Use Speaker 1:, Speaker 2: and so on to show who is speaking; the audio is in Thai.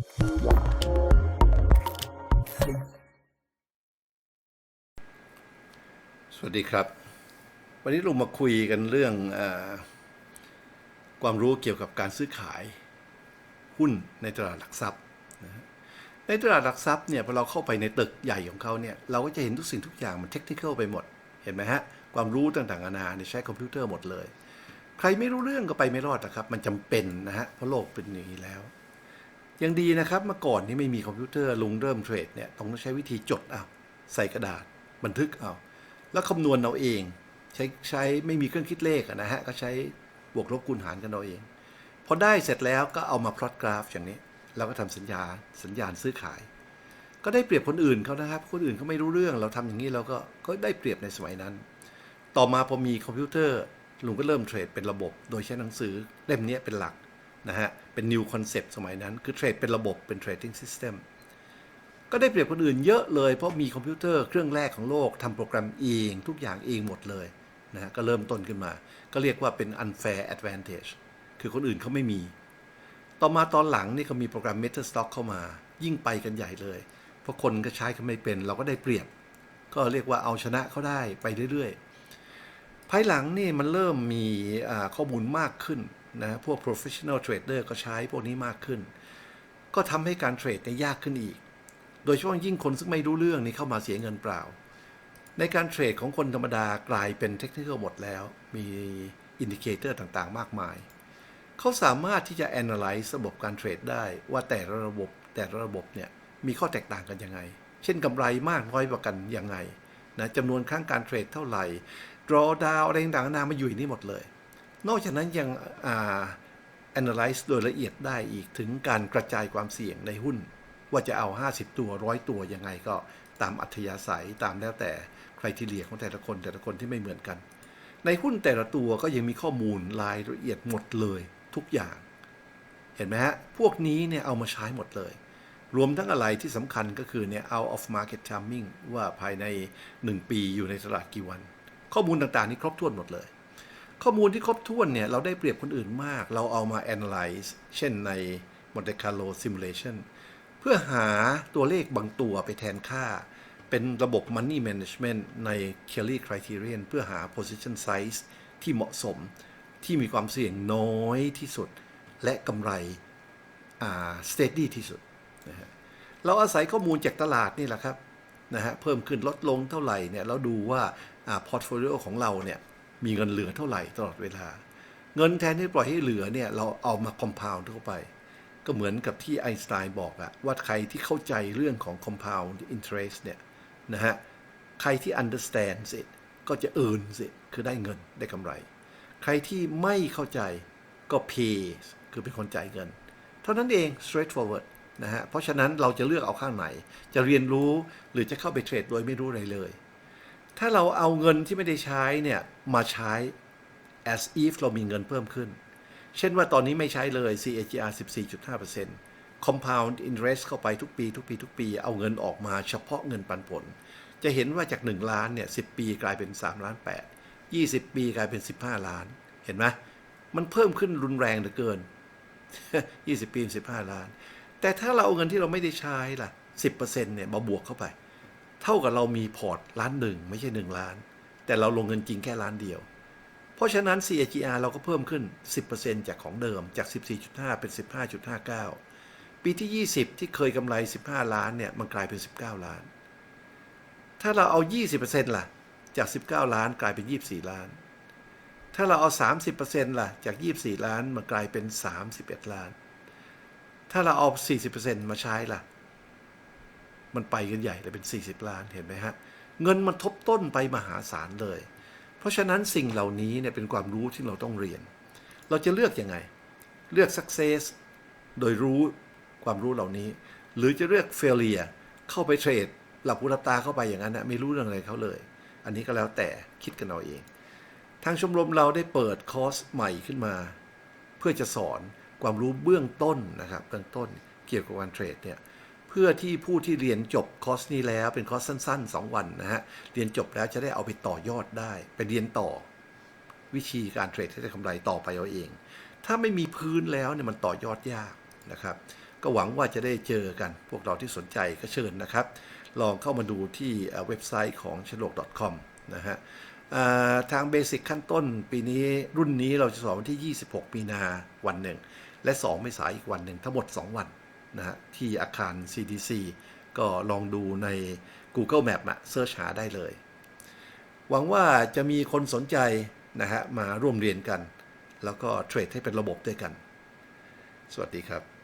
Speaker 1: สวัสดีครับ วันนี้เรามาคุยกันเรื่องอความรู้เกี่ยวกับการซื้อขายหุ้นในตลาดหลักทรัพย์นะในตลาดหลักทรัพย์เนี่ยพอเราเข้าไปในตึกใหญ่ของเขาเนี่ยเราก็จะเห็นทุกสิ่งทุกอย่างมันเทคนิคไปหมด เห็นไหมฮะ ความรู้ต่างๆนานาเนี่ยใช้คอมพิวเตอร์หมดเลย ใครไม่รู้เรื่องก็ไปไม่รอดนะครับ มันจำเป็นนะฮะเพราะโลกเป็นอย่างนี้แล้ว ยังดีนะครับเมื่อก่อนนี่ไม่มีคอมพิวเตอร์ลุงเริ่มเทรดเนี่ยต้องใช้วิธีจดเอาใส่กระดาษบันทึกเอาแล้วคำนวณเอาเองใช้ใช้ไม่มีเครื่องคิดเลขนะฮะก็ใช้บวกลบคูณหารกันเอาเองพอได้เสร็จแล้วก็เอามาพลอตกราฟอย่างนี้แล้วก็ทำสัญญาสัญญาณซื้อขาย ก็ได้เปรียบคนอื่นเขานะครับ คนอื่นเขาไม่รู้เรื่องเราทำอย่างนี้เราก็ก็ได้เปรียบในสมัยนั้น ต่อมาพอมีคอมพิวเตอร์ลุงก็เริ่มเทรดเป็นระบบ โดยใช้หนังสือเล่มนี้เป็นหลัก นะฮะ เป็น new concept สมัยนั้น คือเทรดเป็นระบบเป็น trading system ก็ได้เปรียบคนอื่นเยอะเลย เพราะมีคอมพิวเตอร์เครื่องแรกของโลกทำโปรแกรมเองทุกอย่างเองหมดเลยนะฮะก็เริ่มต้นขึ้นมา ก็เรียกว่าเป็น unfair advantage คือคนอื่นเขาไม่มี ต่อมาตอนหลังนี่ก็มีโปรแกรม Metastock เข้ามา ยิ่งไปกันใหญ่เลย เพราะคนก็ใช้กันไม่เป็น เราก็ได้เปรียบ ก็เรียกว่าเอาชนะเขาได้ไปเรื่อยๆ ภายหลังนี่มันเริ่มมีข้อมูลมากขึ้น นะพวก professional trader ก็ใช้พวกนี้มากขึ้น ก็ทำให้การเทรดเนี่ยยากขึ้นอีก โดยเฉพาะยิ่งคนซึ่งไม่รู้เรื่องนี่เข้ามาเสียเงินเปล่า ในการเทรดของคนธรรมดากลายเป็นเทคนิคหมดแล้ว มีอินดิเคเตอร์ต่างๆ มากมาย เขาสามารถที่จะ analyze ระบบการเทรดได้ว่าแต่ละระบบแต่ละระบบเนี่ยมีข้อแตกต่างกันยังไง เช่นกำไรมากน้อยกว่ากันยังไงนะจำนวนครั้งการเทรดเท่าไหร่ draw down อะไรต่างๆนานามาอยู่ในนี้หมดเลย นอกจากนั้นยังอ่า analyze โดยละเอียดได้อีกถึงการกระจายความเสี่ยงในหุ้น ว่าจะเอา 50 ตัวร้อยตัวยังไงก็ตามอัธยาศัยตามแล้วแต่ใครที่เลียของแต่ละคนแต่ละคนที่ไม่เหมือนกัน ในหุ้นแต่ละตัวก็ยังมีข้อมูลรายละเอียดหมดเลยทุกอย่าง เห็นไหมฮะ พวกนี้เนี่ยเอามาใช้หมดเลย รวมทั้งอะไรที่สำคัญก็คือเนี่ย out of market timing ว่าภายใน 1 ปีอยู่ในตลาดกี่วัน ข้อมูลต่างๆ นี้ครบถ้วนหมดเลย ข้อมูลที่ครบถ้วนเนี่ย เราได้เปรียบคนอื่นมาก เราเอามา analyze เช่นใน Monte Carlo simulation เพื่อหาตัวเลขบางตัวไปแทนค่า เป็นระบบ money management ใน Kelly criterion เพื่อหา position size ที่เหมาะสม ที่มีความเสี่ยงน้อยที่สุด และกำไรอ่า steady ที่สุดนะฮะเราอาศัยข้อมูลจากตลาดนี่แหละครับนะฮะเพิ่มขึ้นลดลงเท่าไหร่เนี่ยเราดูว่าอ่า portfolio ของเราเนี่ย มีเงินเหลือเท่าไหร่ตลอดเวลา เงินแทนที่ปล่อยให้เหลือเนี่ยเราเอามา compound เข้าไป ก็เหมือนกับที่ไอน์สไตน์บอกอะว่าใครที่เข้าใจเรื่องของ compound interest เนี่ยนะฮะใครที่ understand สิก็จะ earn สิคือได้เงินได้กำไร ใครที่ไม่เข้าใจก็ pay คือเป็นคนจ่ายเงิน เท่านั้นเอง straightforward นะฮะเพราะฉะนั้นเราจะเลือกเอาข้างไหน จะเรียนรู้หรือจะเข้าไปเทรดโดยไม่รู้อะไรเลย ถ้าเราเอาเงินที่ไม่ได้ใช้เนี่ยมาใช้ as if เรามีเงินเพิ่มขึ้น เช่นว่าตอนนี้ไม่ใช้เลย CAGR 14.5% compound interest เข้าไปทุกปี ทุกปี ทุกปี เอาเงินออกมาเฉพาะเงินปันผล จะเห็นว่าจาก 1 ล้านเนี่ย10 ปีกลายเป็น 3 ล้าน 8 20 ปีกลายเป็น 15 ล้าน เห็นไหมมันเพิ่มขึ้นรุนแรงเหลือเกิน 20 ปี 15 ล้าน แต่ถ้าเราเอาเงินที่เราไม่ได้ใช้ล่ะ 10%เนี่ยมาบวกเข้าไป ท่ากับเรามีพอร์ตล้านหนึ่งไม่ใช่1ล้าน แต่เราลงเงินจริงแค่ล้านเดียว เพราะฉะนั้น CAGR เราก็เพิ่มขึ้น 10%จากของเดิมจาก 14.5 เป็น 15.59 ปีที่ 20 ที่เคยกำไร 15 ล้านเนี่ยมันกลายเป็น 19 ล้าน ถ้าเราเอา 20%ล่ะ จาก 19 ล้านกลายเป็น 24 ล้าน ถ้าเราเอา 30%ล่ะ จาก 24 ล้านมันกลายเป็น 31 ล้าน ถ้าเราเอา 40%มาใช้ล่ะ มันไปกันใหญ่เลยเป็น 40 ล้านเห็นไหมฮะ เงินมันทบต้นไปมหาศาลเลย เพราะฉะนั้นสิ่งเหล่านี้เนี่ยเป็นความรู้ที่เราต้องเรียน เราจะเลือกยังไง เลือก success โดยรู้ความรู้เหล่านี้ หรือจะเลือก failure เข้าไปเทรดหลับหูหลับตาเข้าไปอย่างนั้นนะไม่รู้เรื่องอะไรเขาเลย อันนี้ก็แล้วแต่คิดกันเอาเอง ทางชมรมเราได้เปิดคอร์สใหม่ขึ้นมา เพื่อจะสอนความรู้เบื้องต้นนะครับเบื้องต้นเกี่ยวกับการเทรดเนี่ย เพื่อที่ผู้ที่เรียนจบคอร์สนี้แล้วเป็นคอร์สสั้น ๆ 2 วันนะฮะเรียนจบแล้วจะได้เอาไปต่อยอดได้ ไปเรียนต่อ วิธีการเทรดให้ได้กำไรต่อไปเอาเอง ถ้าไม่มีพื้นแล้วเนี่ยมันต่อยอดยากนะครับ ก็หวังว่าจะได้เจอกัน พวกเราที่สนใจก็เชิญนะครับ ลองเข้ามาดูที่เว็บไซต์ของฉลก .com นะฮะทางเบสิกขั้นต้นปีนี้รุ่นนี้เราจะสอนวันที่ 26 มีนาวันหนึ่ง และ 2 เมษายนอีกวันหนึ่งทั้งหมด 2 วัน นะฮะที่อาคาร CDC ก็ลองดูใน Google Map นะเสิร์ชหาได้เลย หวังว่าจะมีคนสนใจนะฮะมาร่วมเรียนกัน แล้วก็เทรดให้เป็นระบบด้วยกัน สวัสดีครับ